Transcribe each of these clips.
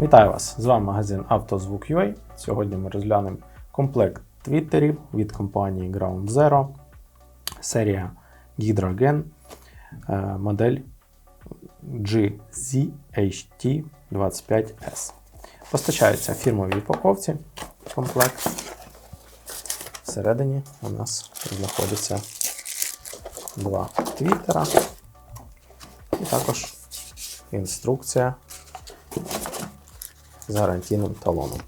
Вітаю вас! З вами магазин «Автозвук.UA». Сьогодні ми розглянемо комплект твіттерів від компанії Ground Zero, серія Hydrogen, е, модель GZHT25S. Постачається в фірмовій упаковці комплект. Всередині у нас знаходиться два твіттера і також інструкція з гарантійним талоном.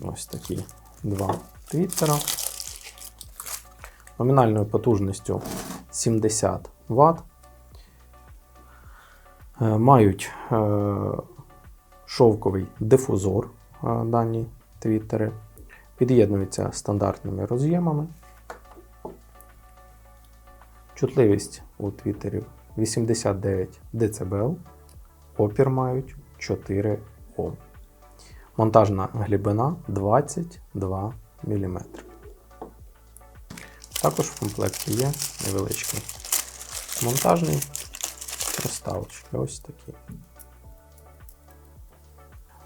Ось такі два твіттера. Номінальною потужністю 70 Вт. Е, Мають е, шовковий дифузор е, дані твіттери. Під'єднуються стандартними роз'ємами. Чутливість у твіттерів 89 дБ, опір мають 4 Ом. Монтажна глибина 22 мм. Також в комплекті є невеличкі монтажні проставочки. Ось такі.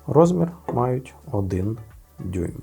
Розмір мають 1 дюйм.